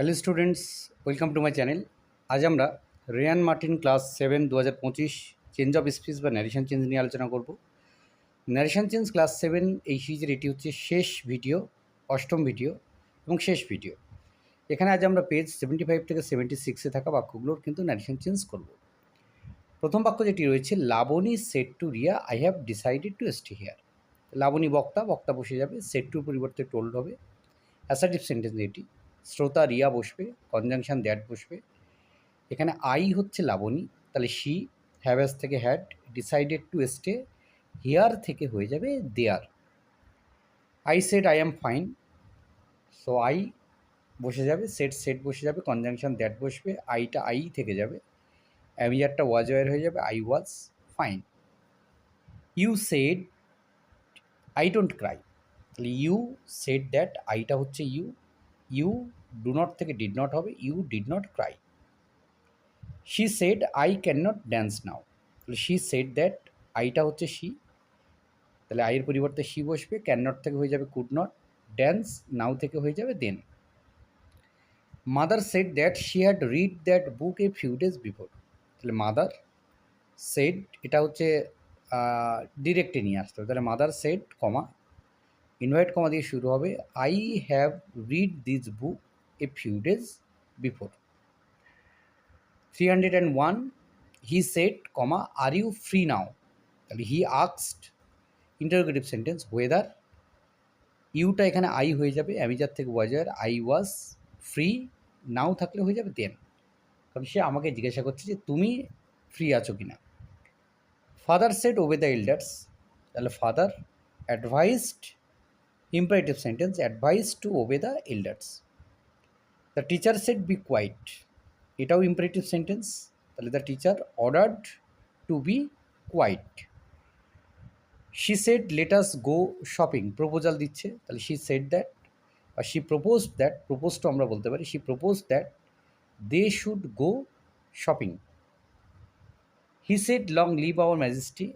Hello students welcome to my channel আজ আমরা Ryan Martin class seven দু হাজার পঁচিশ চেঞ্জ অফ স্পিচ বা ন্যারেশন চেঞ্জ নিয়ে আলোচনা করব। ন্যারেশন চেঞ্জ ক্লাস সেভেন এই সিরিজের এটি হচ্ছে শেষ ভিডিও অষ্টম ভিডিও এবং শেষ ভিডিও এখানে আজ আমরা পেজ সেভেন্টি ফাইভ থেকে সেভেন্টি সিক্সে থাকা বাক্যগুলোর কিন্তু ন্যারেশন চেঞ্জ করব। প্রথম বাক্য যেটি রয়েছে, Labani said to Riya I have decided to stay here Labani বক্তা বক্তা বসে যাবে, সেট টুর পরিবর্তে টোল্ড হবে। অ্যাসার্টিভ সেন্টেন্স এটি। শ্রোতা রিয়া বসবে কনজাংশন দ্যাট বসবে। এখানে আই হচ্ছে লাবণী, তাহলে শি হ্যাভ্যাস থেকে had decided to stay here থেকে হয়ে যাবে there I said I am fine so I বসে যাবে সেট সেট বসে যাবে কনজাংশন দ্যাট বসবে আইটা আই থেকে যাবে। অ্যামিজারটা ওয়াজ ওয়ার হয়ে যাবে I was fine you said I don't cry তাহলে ইউ সেড দ্যাট আইটা হচ্ছে ইউ ইউ ডু নট থেকে ডিড নট হবে you did not cry she said I can not dance now তাহলে শি সেড দ্যাট আইটা হচ্ছে she তাহলে আইয়ের পরিবর্তে শি বসবে ক্যান নট থেকে হয়ে যাবে কুড নট ড্যান্স নাও থেকে হয়ে যাবে then mother said that she had read that book a few days before তাহলে মাদার সেড এটা হচ্ছে ডিরেক্টে নিয়ে আসতে হবে। তাহলে mother said comma inverted comma দিয়ে শুরু হবে I have read this book a few days before three hundred and one he said comma are you free now তাহলে হি আক্সড ইন্টারোগেটিভ সেন্টেন্স ওয়েদার ইউটা এখানে আই হয়ে যাবে অ্যামিজার থেকে ওয়াজার আই ওয়াজ ফ্রি নাও থাকলে হয়ে যাবে দেন কারণ সে আমাকে জিজ্ঞাসা করছে যে, তুমি ফ্রি আছো কি না father said obey the elders তাহলে father advised imperative sentence advised to obey the elders the teacher said be quiet এটাও imperative sentence তাহলে the teacher ordered to be quiet she said let us go shopping proposal দিচ্ছে তাহলে she said that বা she proposed that propose তো আমরা বলতে পারি she proposed that they should go shopping he said long live our majesty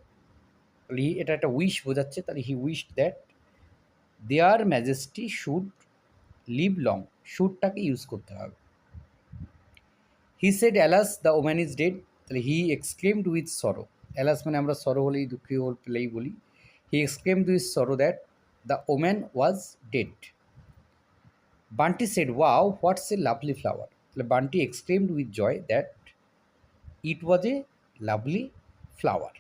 এটা একটা wish বোঝাচ্ছে তাহলে he wished that their majesty should live long, শুডটাকে use করতে হবে। He said, alas, the woman is dead. তাহলে he exclaimed with sorrow. Alas মানে আমরা sorrow হলেই দুঃখী হলেই বলি। He exclaimed with sorrow that the woman was dead. Bunty said, wow, what's a lovely flower? তাহলে Bunty exclaimed with joy that it was a lovely flower.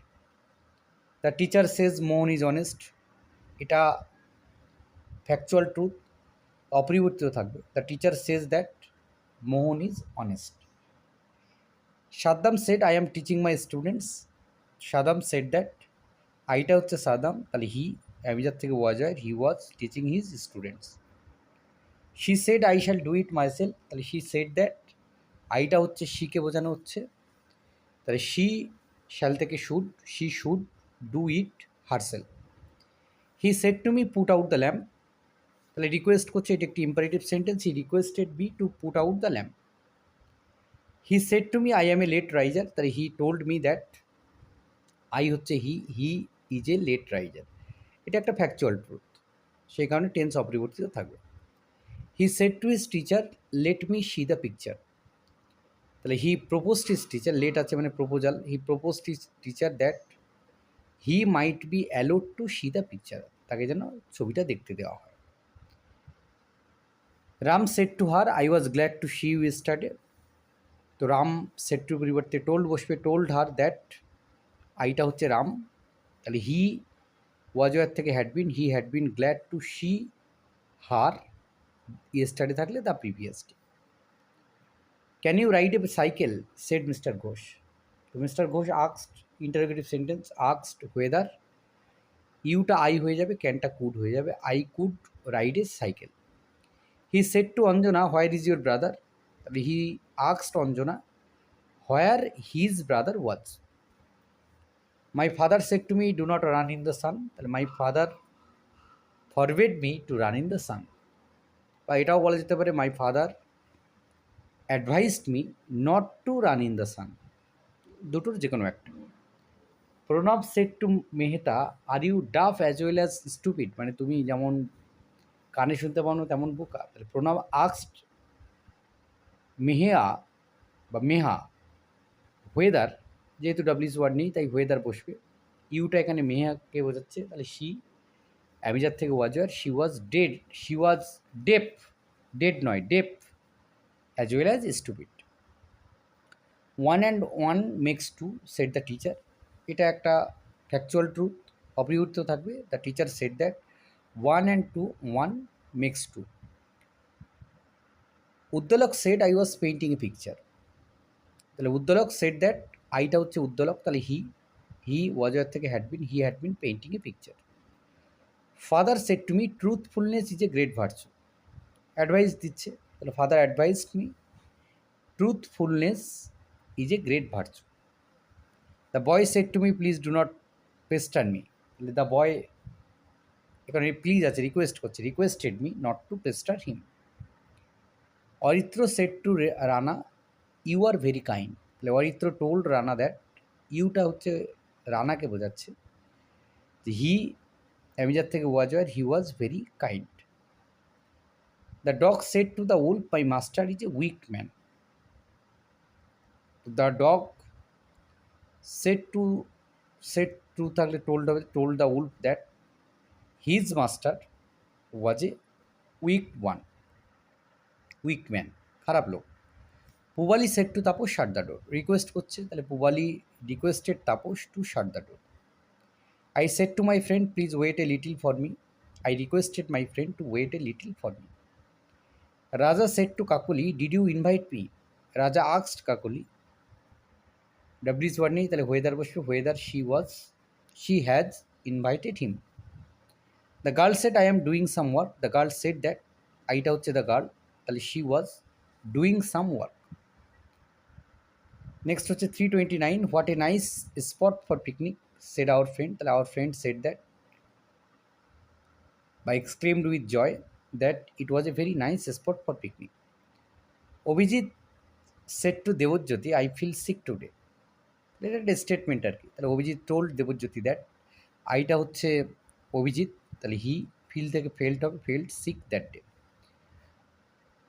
The teacher says Mohan is honest. এটা factual truth অপরিবর্তিত থাকবে। The teacher says that Mohan is honest Saddam said I am teaching my students Saddam said that আইটা হচ্ছে সাদাম তাহলে he am is are থেকে ওয়াজার he was teaching his students she said I shall do it myself তাহলে she said that আইটা হচ্ছে, শিকে বোঝানো হচ্ছে। তাহলে শি শ্যাল থেকে should she should do it herself he said to me put out the lamp তাহলে request করছে এটি একটি imperative sentence he requested B to put out the lamp he said to me I am a late riser তাহলে he told me that I হচ্ছে he he is a late riser এটা একটা factual truth সেই কারণে tense অপরিবর্তিত থাকবে। He said to his teacher let me see the picture তাহলে he proposed his teacher let আছে মানে proposal he proposed his teacher that he might be allowed to see the picture তাকে যেন ছবিটা দেখতে দেওয়া হয়। Ram said to her I was glad to see you today তো রাম সেট টু পরিবর্তে টোল্ড বসবে টোল্ড হার দ্যাট আইটা হচ্ছে রাম তাহলে হি ওয়াজ ওয়ার থেকে had been he had bin glad to C her study থাকলে the previous day can you ride a cycle shed mister Ghosh তো mister Ghosh আক্সড interrogative sentence আক্সড weather Yuta I হয়ে যাবে ক্যানটা could হয়ে যাবে I could ride a cycle he said to Anjana where is your brother he আক্সড Anjana where his brother was my father said to me do not run in the sun তাহলে my father forbade me to run in the sun বা এটাও বলা যেতে পারে my father advised me not to run in the sun দুটোর যে কোনো একটা। Pranab said to Mehta are you deaf as well as stupid মানে তুমি যেমন কানে শুনতে পাও না তেমন বোকা। তাহলে প্রণব আক্সড মেহেয়া বা মেহা ওয়েদার যেহেতু ডাব্লিউস ওয়ার্ড নেই, তাই ওয়েদার বসবে। ইউটা এখানে মেহাকে বোঝাচ্ছে, তাহলে শি অ্যামিজার থেকে was were she was dead she was deaf dead নয় deaf as well as stupid one and one makes two said the teacher এটা একটা ফ্যাকচুয়াল ট্রুথ অপরিবর্তিত থাকবে। The teacher said that one and two one makes two Uddalak said I was painting a picture তাহলে Uddalak set that আইটা হচ্ছে উদ্দলক তাহলে he he was were থেকে had been he had been painting a picture father said to me truthfulness is a great virtue advice দিচ্ছে। তাহলে father advised me truthfulness is a great virtue the boy said to me please do not pester me the boy এখানে please আছে request করছে requested me not to pester him Aritra said to Rana you are very kind তাহলে Aritra told Rana that ইউটা হচ্ছে রানাকে বোঝাচ্ছে যে he am is are থেকে was were he was very kind the dog said to the wolf my master is a weak man the dog said to said to থাকলে told হবে told the wolf that his master was a weak one weak man খারাপ লোক। Pubali said to Tapas shut the door request করছে, তাহলে Pubali requested Tapas to shut the door I said to my friend please wait a little for me I requested my friend to wait a little for me Raja said to Kakuli did you invite me Raja আক্সড Kakuli WH word নেই, তাহলে whether বসবে। Whether she was she has invited him the girl said I am doing some work the girl said that আইটা হচ্ছে the girl তাহলে she was doing some work next হচ্ছে three twenty nine what a nice spot for picnic said our friend তাহলে our friend said that বা exclaimed with joy that it was a very nice spot for picnic Abhijit said to Debjyoti I feel sick today এটা একটা statement আর কি. তাহলে Abhijit told Debjyoti that আইটা হচ্ছে অভিজিৎ তাহলে he feel থেকে ফেল্ড হবে ফেল্ড সিক দ্যাট ডে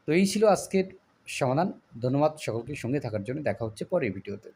তো এই ছিল আজকের সমাধান। ধন্যবাদ সকলকে সঙ্গে থাকার জন্য। দেখা হচ্ছে পরের ভিডিওতে